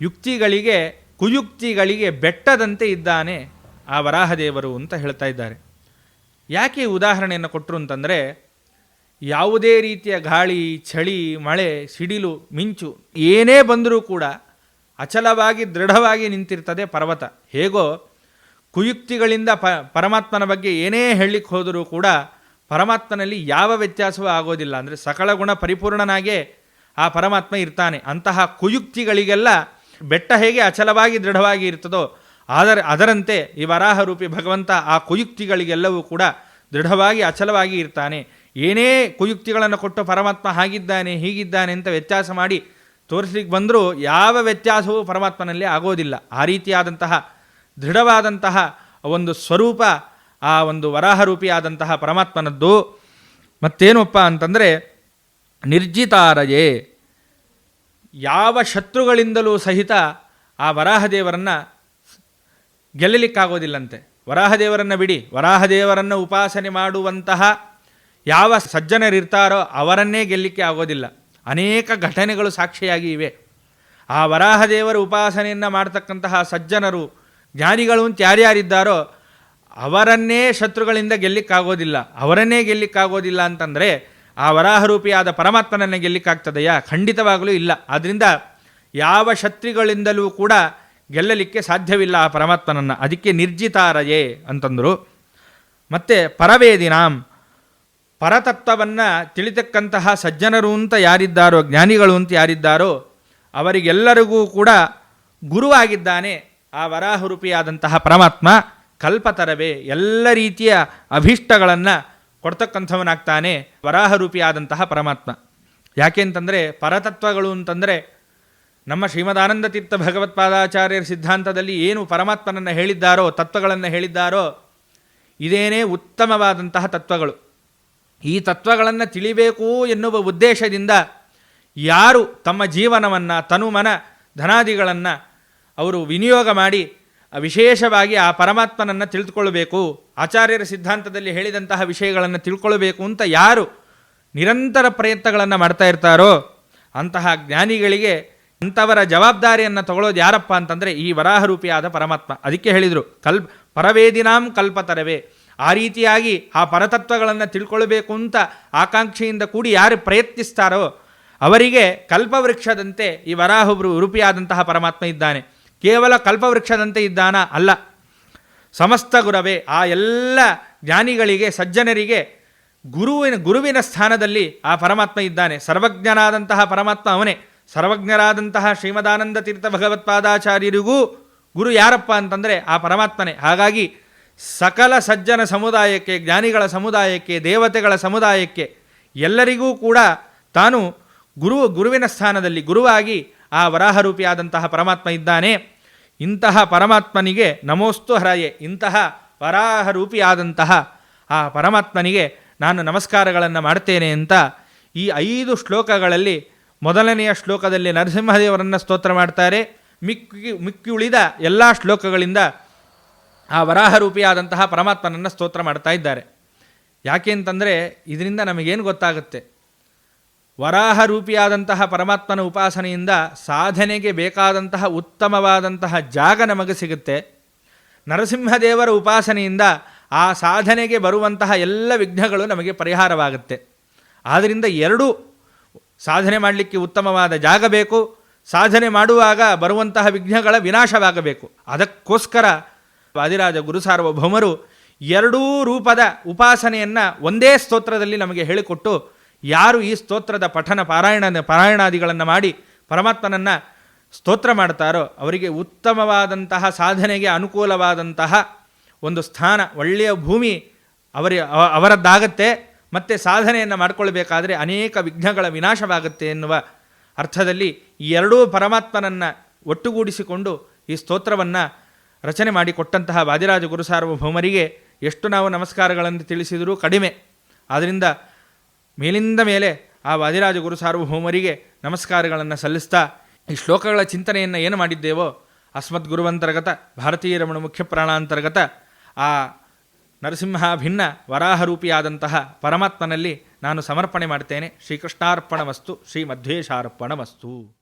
ಯುಕ್ತಿಗಳಿಗೆ, ಕುಯುಕ್ತಿಗಳಿಗೆ ಬೆಟ್ಟದಂತೆ ಇದ್ದಾನೆ ಆ ವರಾಹದೇವರು ಅಂತ ಹೇಳ್ತಾ ಇದ್ದಾರೆ. ಯಾಕೆ ಉದಾಹರಣೆಯನ್ನು ಕೊಟ್ಟರು ಅಂತಂದರೆ, ಯಾವುದೇ ರೀತಿಯ ಗಾಳಿ, ಚಳಿ, ಮಳೆ, ಸಿಡಿಲು, ಮಿಂಚು ಏನೇ ಬಂದರೂ ಕೂಡ ಅಚಲವಾಗಿ, ದೃಢವಾಗಿ ನಿಂತಿರ್ತದೆ ಪರ್ವತ. ಹೇಗೋ, ಕುಯುಕ್ತಿಗಳಿಂದ ಪ, ಪರಮಾತ್ಮನ ಬಗ್ಗೆ ಏನೇ ಹೇಳಲಿಕ್ಕೆ ಹೋದರೂ ಕೂಡ ಪರಮಾತ್ಮನಲ್ಲಿ ಯಾವ ವ್ಯತ್ಯಾಸವೂ ಆಗೋದಿಲ್ಲ. ಅಂದರೆ ಸಕಲ ಗುಣ ಪರಿಪೂರ್ಣನಾಗೇ ಆ ಪರಮಾತ್ಮ ಇರ್ತಾನೆ. ಅಂತಹ ಕುಯುಕ್ತಿಗಳಿಗೆಲ್ಲ ಬೆಟ್ಟ ಹೇಗೆ ಅಚಲವಾಗಿ, ದೃಢವಾಗಿ ಇರ್ತದೋ, ಆದರೆ, ಅದರಂತೆ ಈ ವರಾಹ ರೂಪಿ ಭಗವಂತ ಆ ಕುಯುಕ್ತಿಗಳಿಗೆಲ್ಲವೂ ಕೂಡ ದೃಢವಾಗಿ, ಅಚಲವಾಗಿ ಇರ್ತಾನೆ. ಏನೇ ಕುಯುಕ್ತಿಗಳನ್ನು ಕೊಟ್ಟು ಪರಮಾತ್ಮ ಹಾಗಿದ್ದಾನೆ, ಹೀಗಿದ್ದಾನೆ ಅಂತ ವ್ಯತ್ಯಾಸ ಮಾಡಿ ತೋರಿಸ್ಲಿಕ್ಕೆ ಬಂದರೂ ಯಾವ ವ್ಯತ್ಯಾಸವೂ ಪರಮಾತ್ಮನಲ್ಲಿ ಆಗೋದಿಲ್ಲ. ಆ ರೀತಿಯಾದಂತಹ ದೃಢವಾದಂತಹ ಒಂದು ಸ್ವರೂಪ, ಆ ಒಂದು ವರಾಹರೂಪಿಯಾದಂತಹ ಪರಮಾತ್ಮನದ್ದು. ಮತ್ತೇನಪ್ಪ ಅಂತಂದರೆ, ನಿರ್ಜಿತಾರಯೇ, ಯಾವ ಶತ್ರುಗಳಿಂದಲೂ ಸಹಿತ ಆ ವರಾಹದೇವರನ್ನು ಗೆಲ್ಲಲಿಕ್ಕಾಗೋದಿಲ್ಲಂತೆ. ವರಾಹದೇವರನ್ನು ಬಿಡಿ. ವರಾಹದೇವರನ್ನು ಉಪಾಸನೆ ಮಾಡುವಂತಹ ಯಾವ ಸಜ್ಜನರಿರ್ತಾರೋ ಅವರನ್ನೇ ಗೆಲ್ಲಲಿಕ್ಕೆ ಆಗೋದಿಲ್ಲ. ಅನೇಕ ಘಟನೆಗಳು ಸಾಕ್ಷಿಯಾಗಿ ಇವೆ. ಆ ವರಾಹದೇವರ ಉಪಾಸನೆಯನ್ನು ಮಾಡ್ತಕ್ಕಂತಹ ಸಜ್ಜನರು, ಜ್ಞಾನಿಗಳು ಅಂತ ಯಾರ್ಯಾರಿದ್ದಾರೋ ಅವರನ್ನೇ ಶತ್ರುಗಳಿಂದ ಗೆಲ್ಲಿಕ್ಕಾಗೋದಿಲ್ಲ. ಅವರನ್ನೇ ಗೆಲ್ಲಿಕ್ಕಾಗೋದಿಲ್ಲ ಅಂತಂದರೆ ಆ ವರಾಹರೂಪಿಯಾದ ಪರಮಾತ್ಮನನ್ನು ಗೆಲ್ಲಿಕ್ಕಾಗ್ತದೆಯಾ? ಖಂಡಿತವಾಗಲೂ ಇಲ್ಲ. ಆದ್ದರಿಂದ ಯಾವ ಶತ್ರುಗಳಿಂದಲೂ ಕೂಡ ಗೆಲ್ಲಲಿಕ್ಕೆ ಸಾಧ್ಯವಿಲ್ಲ ಆ ಪರಮಾತ್ಮನನ್ನು. ಅದಕ್ಕೆ ನಿರ್ಜಿತಾರಯೇ ಅಂತಂದರು. ಮತ್ತು ಪರವೇದಿನಾಂ. ಪರತತ್ವವನ್ನು ತಿಳಿತಕ್ಕಂತಹ ಸಜ್ಜನರು ಅಂತ ಯಾರಿದ್ದಾರೋ, ಜ್ಞಾನಿಗಳು ಅಂತ ಯಾರಿದ್ದಾರೋ, ಅವರಿಗೆಲ್ಲರಿಗೂ ಕೂಡ ಗುರುವಾಗಿದ್ದಾನೆ ಆ ವರಾಹರೂಪಿಯಾದಂತಹ ಪರಮಾತ್ಮ ಕಲ್ಪತರವೇ. ಎಲ್ಲ ರೀತಿಯ ಅಭೀಷ್ಟಗಳನ್ನು ಕೊಡ್ತಕ್ಕಂಥವನಾಗ್ತಾನೆ ವರಾಹರೂಪಿಯಾದಂತಹ ಪರಮಾತ್ಮ. ಯಾಕೆಂತಂದರೆ ಪರತತ್ವಗಳು ಅಂತಂದರೆ ನಮ್ಮ ಶ್ರೀಮದಾನಂದ ತೀರ್ಥ ಭಗವತ್ಪಾದಾಚಾರ್ಯರ ಸಿದ್ಧಾಂತದಲ್ಲಿ ಏನು ಪರಮಾತ್ಮನನ್ನು ಹೇಳಿದ್ದಾರೋ, ತತ್ವಗಳನ್ನು ಹೇಳಿದ್ದಾರೋ, ಇದೇನೇ ಉತ್ತಮವಾದಂತಹ ತತ್ವಗಳು. ಈ ತತ್ವಗಳನ್ನು ತಿಳಿಬೇಕು ಎನ್ನುವ ಉದ್ದೇಶದಿಂದ ಯಾರು ತಮ್ಮ ಜೀವನವನ್ನು, ತನುಮನ, ಧನಾದಿಗಳನ್ನು ಅವರು ವಿನಿಯೋಗ ಮಾಡಿ ವಿಶೇಷವಾಗಿ ಆ ಪರಮಾತ್ಮನನ್ನು ತಿಳಿದುಕೊಳ್ಳಬೇಕು, ಆಚಾರ್ಯರ ಸಿದ್ಧಾಂತದಲ್ಲಿ ಹೇಳಿದಂತಹ ವಿಷಯಗಳನ್ನು ತಿಳ್ಕೊಳ್ಬೇಕು ಅಂತ ಯಾರು ನಿರಂತರ ಪ್ರಯತ್ನಗಳನ್ನು ಮಾಡ್ತಾ ಇರ್ತಾರೋ, ಅಂತಹ ಜ್ಞಾನಿಗಳಿಗೆ ಅಂಥವರ ಜವಾಬ್ದಾರಿಯನ್ನು ತಗೊಳ್ಳೋದು ಯಾರಪ್ಪ ಅಂತಂದರೆ ಈ ವರಾಹರೂಪಿಯಾದ ಪರಮಾತ್ಮ. ಅದಕ್ಕೆ ಹೇಳಿದರು ಕಲ್ಪ ಪರವೇದಿನಾಂ ಕಲ್ಪತರವೇ. ಆ ರೀತಿಯಾಗಿ ಆ ಪರತತ್ವಗಳನ್ನು ತಿಳ್ಕೊಳ್ಬೇಕು ಅಂತ ಆಕಾಂಕ್ಷೆಯಿಂದ ಕೂಡಿ ಯಾರು ಪ್ರಯತ್ನಿಸ್ತಾರೋ ಅವರಿಗೆ ಕಲ್ಪವೃಕ್ಷದಂತೆ ಈ ವರಾಹುಬ್ರು ಉರುಪಿಯಾದಂತಹ ಪರಮಾತ್ಮ ಇದ್ದಾನೆ. ಕೇವಲ ಕಲ್ಪವೃಕ್ಷದಂತೆ ಇದ್ದಾನ? ಅಲ್ಲ. ಸಮಸ್ತ ಗುರವೇ, ಆ ಎಲ್ಲ ಜ್ಞಾನಿಗಳಿಗೆ, ಸಜ್ಜನರಿಗೆ ಗುರುವಿನ ಗುರುವಿನ ಸ್ಥಾನದಲ್ಲಿ ಆ ಪರಮಾತ್ಮ ಇದ್ದಾನೆ. ಸರ್ವಜ್ಞನಾದಂತಹ ಪರಮಾತ್ಮ ಅವನೇ. ಸರ್ವಜ್ಞರಾದಂತಹ ಶ್ರೀಮದಾನಂದ ತೀರ್ಥ ಭಗವತ್ಪಾದಾಚಾರ್ಯರಿಗೂ ಗುರು ಯಾರಪ್ಪ ಅಂತಂದರೆ ಆ ಪರಮಾತ್ಮನೇ. ಹಾಗಾಗಿ ಸಕಲ ಸಜ್ಜನ ಸಮುದಾಯಕ್ಕೆ, ಜ್ಞಾನಿಗಳ ಸಮುದಾಯಕ್ಕೆ, ದೇವತೆಗಳ ಸಮುದಾಯಕ್ಕೆ ಎಲ್ಲರಿಗೂ ಕೂಡ ತಾನು ಗುರು, ಗುರುವಿನ ಸ್ಥಾನದಲ್ಲಿ ಗುರುವಾಗಿ ಆ ವರಾಹರೂಪಿಯಾದಂತಹ ಪರಮಾತ್ಮ ಇದ್ದಾನೆ. ಇಂತಹ ಪರಮಾತ್ಮನಿಗೆ ನಮೋಸ್ತು ಹರಯೆ. ಇಂತಹ ವರಾಹರೂಪಿಯಾದಂತಹ ಆ ಪರಮಾತ್ಮನಿಗೆ ನಾನು ನಮಸ್ಕಾರಗಳನ್ನು ಮಾಡ್ತೇನೆ ಅಂತ ಈ ಐದು ಶ್ಲೋಕಗಳಲ್ಲಿ ಮೊದಲನೆಯ ಶ್ಲೋಕದಲ್ಲಿ ನರಸಿಂಹದೇವರನ್ನು ಸ್ತೋತ್ರ ಮಾಡ್ತಾರೆ. ಮಿಕ್ಕಿ ಮಿಕ್ಕಿ ಉಳಿದ ಎಲ್ಲ ಶ್ಲೋಕಗಳಿಂದ ಆ ವರಾಹರೂಪಿಯಾದಂತಹ ಪರಮಾತ್ಮನನ್ನು ಸ್ತೋತ್ರ ಮಾಡ್ತಾ ಇದ್ದಾರೆ. ಯಾಕೆ ಅಂತಂದರೆ ಇದರಿಂದ ನಮಗೇನು ಗೊತ್ತಾಗುತ್ತೆ? ವರಾಹರೂಪಿಯಾದಂತಹ ಪರಮಾತ್ಮನ ಉಪಾಸನೆಯಿಂದ ಸಾಧನೆಗೆ ಬೇಕಾದಂತಹ ಉತ್ತಮವಾದಂತಹ ಜಾಗ ನಮಗೆ ಸಿಗುತ್ತೆ. ನರಸಿಂಹದೇವರ ಉಪಾಸನೆಯಿಂದ ಆ ಸಾಧನೆಗೆ ಬರುವಂತಹ ಎಲ್ಲ ವಿಘ್ನಗಳು ನಮಗೆ ಪರಿಹಾರವಾಗುತ್ತೆ. ಆದ್ದರಿಂದ ಎರಡೂ, ಸಾಧನೆ ಮಾಡಲಿಕ್ಕೆ ಉತ್ತಮವಾದ ಜಾಗ ಬೇಕು, ಸಾಧನೆ ಮಾಡುವಾಗ ಬರುವಂತಹ ವಿಘ್ನಗಳ ವಿನಾಶವಾಗಬೇಕು. ಅದಕ್ಕೋಸ್ಕರ ವಾದಿರಾಜ ಗುರುಸಾರ್ವಭೌಮರು ಎರಡೂ ರೂಪದ ಉಪಾಸನೆಯನ್ನು ಒಂದೇ ಸ್ತೋತ್ರದಲ್ಲಿ ನಮಗೆ ಹೇಳಿಕೊಟ್ಟು ಯಾರು ಈ ಸ್ತೋತ್ರದ ಪಠನ ಪಾರಾಯಣ ಪಾರಾಯಣಾದಿಗಳನ್ನು ಮಾಡಿ ಪರಮಾತ್ಮನನ್ನು ಸ್ತೋತ್ರ ಮಾಡ್ತಾರೋ ಅವರಿಗೆ ಉತ್ತಮವಾದಂತಹ ಸಾಧನೆಗೆ ಅನುಕೂಲವಾದಂತಹ ಒಂದು ಸ್ಥಾನ, ಒಳ್ಳೆಯ ಭೂಮಿ ಅವರ ಅವರದ್ದಾಗತ್ತೆ ಮತ್ತು ಸಾಧನೆಯನ್ನು ಮಾಡಿಕೊಳ್ಬೇಕಾದ್ರೆ ಅನೇಕ ವಿಘ್ನಗಳ ವಿನಾಶವಾಗುತ್ತೆ ಎನ್ನುವ ಅರ್ಥದಲ್ಲಿ ಎರಡೂ ಪರಮಾತ್ಮನನ್ನು ಒಟ್ಟುಗೂಡಿಸಿಕೊಂಡು ಈ ಸ್ತೋತ್ರವನ್ನು ರಚನೆ ಮಾಡಿಕೊಟ್ಟಂತಹ ವಾದಿರಾಜ ಗುರುಸಾರ್ವಭೌಮರಿಗೆ ಎಷ್ಟು ನಾವು ನಮಸ್ಕಾರಗಳನ್ನು ತಿಳಿಸಿದರೂ ಕಡಿಮೆ. ಆದ್ದರಿಂದ ಮೇಲಿಂದ ಮೇಲೆ ಆ ವಾದಿರಾಜ ಗುರು ಸಾರ್ವಭೌಮರಿಗೆ ನಮಸ್ಕಾರಗಳನ್ನು ಸಲ್ಲಿಸ್ತಾ ಈ ಶ್ಲೋಕಗಳ ಚಿಂತನೆಯನ್ನು ಏನು ಮಾಡಿದ್ದೇವೋ ಅಸ್ಮದ್ ಗುರುವಂತರ್ಗತ ಭಾರತೀಯ ರಮಣ ಮುಖ್ಯ ಪ್ರಾಣಾಂತರ್ಗತ, ಆ ನರಸಿಂಹ ಭಿನ್ನ ವರಾಹರೂಪಿಯಾದಂತಹ ಪರಮಾತ್ಮನಲ್ಲಿ ನಾನು ಸಮರ್ಪಣೆ ಮಾಡ್ತೇನೆ. ಶ್ರೀಕೃಷ್ಣಾರ್ಪಣ ವಸ್ತು ಶ್ರೀ ಮಧ್ವೇಶಾರ್ಪಣ ವಸ್ತು